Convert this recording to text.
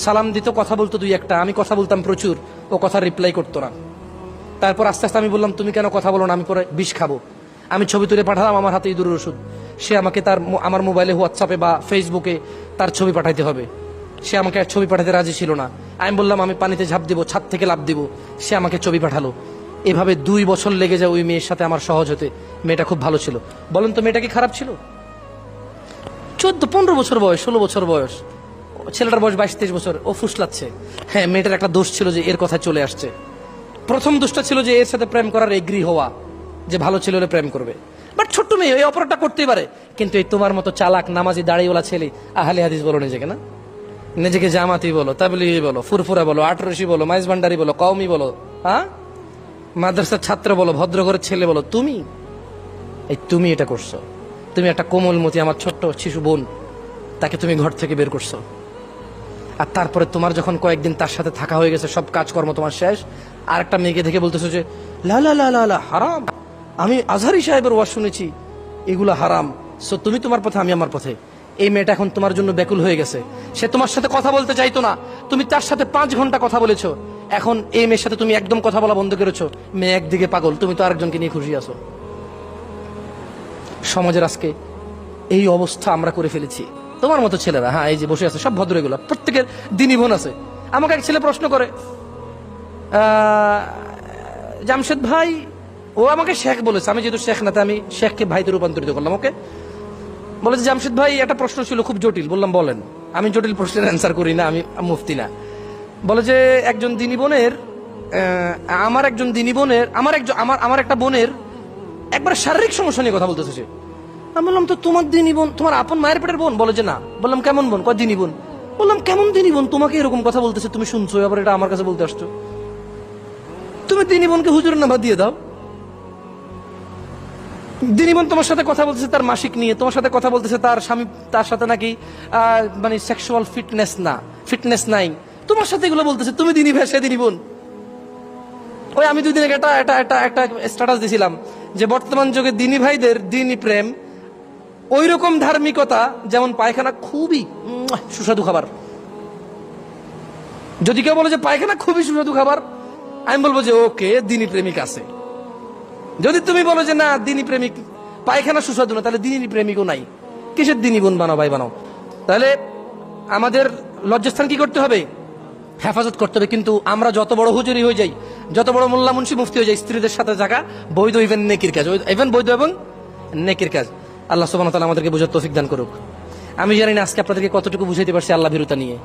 সালাম দিত কথা বলতো দুই একটা, আমি কথা বলতাম প্রচুর, ও কথা রিপ্লাই করতো না। তারপর আস্তে আস্তে আমি বললাম, তুমি কেন কথা বলো না? আমি পরে বিষ খাব। আমি ছবি তুলে পাঠালাম আমার হাতে ইঁদুরের ওষুধ। সে আমাকে তার আমার মোবাইলে হোয়াটসঅ্যাপে বা ফেসবুকে তার ছবি পাঠাইতে হবে। সে আমাকে আর ছবি পাঠাতে রাজি ছিল না। আমি বললাম, আমি পানিতে ঝাঁপ দিব, ছাদ থেকে লাভ দিব। সে আমাকে ছবি পাঠালো। এভাবে দুই বছর লেগে যায় ওই মেয়ের সাথে আমার সহজ হতে। মেয়েটা খুব ভালো ছিল। বলেন তো মেয়েটা কি খারাপ ছিল? চোদ্দ, পনেরো বছর বয়স, ষোলো বছর বয়স। ছেলেটার বয়স বাইশ, তেইশ বছর। ও ফুসলাচ্ছে। হ্যাঁ মেয়েটার একটা দোষ ছিল যে এর কথা চলে আসছে। প্রথম দোষটা ছিল যে এর সাথে প্রেম করার এগ্রি হওয়া, যে ভালো ছেলে হলে প্রেম করবে। বাট ছোট্ট মেয়ে, এই অপরাধটা করতেই পারে। কিন্তু এই তোমার মতো চালাক, নামাজি, দাড়িওয়ালা ছেলে, আহালি হাদিস বলো নিজেকে, না? নিজেকে জামাতি বলো, তাবলিগি বলো, ফুরফুরা বলো, আটরসি বলো মাইজ ভান্ডারি বলো, কওমি বলো হ্যাঁ? মাদ্রাসার ছাত্র বলো ভদ্র ঘরের ছেলে বলো, তুমি? এই তুমি এটা করছ। তুমি একটা কোমলমতি আমার ছোট্ট শিশু বোন, তাকে তুমি ঘর থেকে বের করছ। আর তারপরে তোমার যখন কয়েকদিন তার সাথে থাকা হয়ে গেছে, সব কাজকর্ম তোমার শেষ আর একটা মেয়েকে দেখে বলতেছো যে, লা লা লা লা হারাম। আমি আজহারি সাহেবের ওয়াজ শুনেছি, এগুলো হারাম। সো তুমি তোমার পথে, আমি আমার পথে। এই মেয়েটা এখন তোমার জন্য ব্যাকুল হয়ে গেছে। সে তোমার সাথে কথা বলতে চাইতো না। তুমি তার সাথে পাঁচ ঘণ্টা কথা বলেছ। এখন এই মেয়ের সাথে তুমি একদম কথা বলা বন্ধ করেছ। মেয়ে একদিকে পাগল, তুমি তো আরেকজনকে নিয়ে খুশি আছো। সমাজের আজকে এই অবস্থা আমরা করে ফেলেছি। তোমার মতো ছেলেরা হ্যাঁ এই যে বসে আছে, সব ভদ্র এগুলো প্রত্যেকের দিনই বোন আছে। আমাকে এক ছেলে প্রশ্ন করে জামশেদ ভাই, ও আমাকে শেখ বলেছে, আমি যেহেতু শেখ না আমি শেখকে ভাইতে রূপান্তরিত করলাম, ওকে? বলে যে জামশেদ ভাই, একটা প্রশ্ন ছিল খুব জটিল, বললাম, বলেন। আমি জটিল প্রশ্নের অ্যান্সার করি না, আমি মুফতি না। বলে যে, একজন দিনী বোনের আমার একজন দিনী বোনের, আমার একজন, আমার আমার একটা বোনের একবার শারীরিক সমস্যা নিয়ে কথা বলতেছে আমি বললাম, তো তোমার দিনই বোন, তোমার আপন মায়ের পেটের বোন? বলে যে, না। বললাম, কেমন বোন? কয়, দিনী বোন। বললাম, কেমন দিনী বোন? তোমাকে এরকম কথা বলতেছে, তুমি শুনছো? আবার এটা আমার কাছে বলতে আসছো। তুমি দিনী বোনকে হুজুরের নাম্বার দিয়ে দাও। দিনীবন তোমার সাথে কথা বলতেছে তার মাসিক নিয়ে, তোমার সাথে কথা বলতেছে তার স্বামী, তার সাথে নাকি মানে সেক্সুয়াল ফিটনেস না ফিটনেস নাই। তোমার সাথে এগুলো বলতেছে, তুমি দিনী ভাই, সে বোন। ওই আমি দুই দিন আগে একটা একটা একটা একটা স্ট্যাটাস দিছিলাম যে বর্তমান যুগে দিনী ভাইদের দিনী প্রেম ওই রকম ধার্মিকতা, যেমন পায়খানা খুবই সুস্বাদু খাবার। যদি কেউ বলে যে পায়খানা খুবই সুস্বাদু খাবার, আমি বলব যে ওকে, দিনী প্রেমিক আছে। যদি তুমি বলো যে না, দিনী প্রেমিক, পায়খানা সুস্বাদু না, তাহলে দিনী প্রেমিকও নাই। কিসের দিনী বোন বানাও, ভাই বানাও? তাহলে আমাদের লজ্জাস্থান কি করতে হবে? হেফাজত করতে হবে, কিন্তু আমরা যত বড় হুজুরি হয়ে যাই, যত বড় মোল্লা মুন্সি মুফতি হয়ে যাই, স্ত্রীদের সাথে থাকা বৈধ ইভেন নেকির কাজ। ইভেন বৈধ এবং নেকির কাজ। আল্লাহ সুবাহ আমাদেরকে বোঝার তৌফিক দান করুক। আমি জানি না আজকে আপনাদেরকে কতটুকু বুঝাইতে পারছি আল্লাহ ভীরুতা নিয়ে।